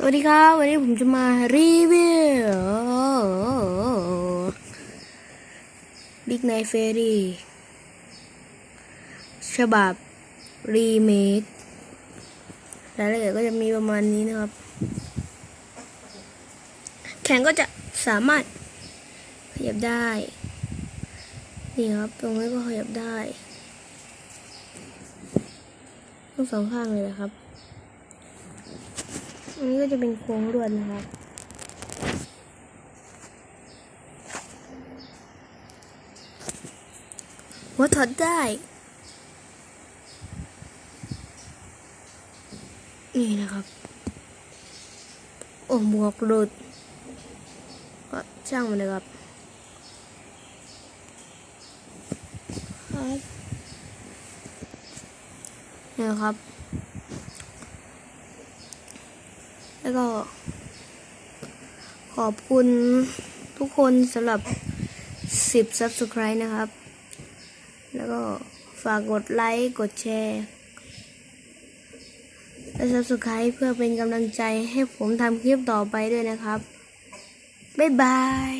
สวัสดีครับ วันนี้ผมจะมารีวิว Big Night Fairy ฉบับ รีเมครายละเอียดก็จะมีประมาณนี้นะครับ แขนก็จะสามารถขยับได้ นี่ครับ ตรงนี้ก็ขยับได้ทั้งสองข้างเลยนะครับ อันนี้ก็จะเป็นโค้งลวดนะครับ หัวถอดได้ นี่นะครับ โอ้หมวกหลุด ก็ช่างมันเลยครับครับนี่นะครับ แล้วก็ ขอบคุณทุกคนสำหรับ 10 Subscribe นะครับ แล้วก็ฝากกดไลค์ กดแชร์ และ Subscribe เพื่อเป็นกำลังใจให้ผมทำคลิปต่อไปด้วยนะครับ บ๊ายบาย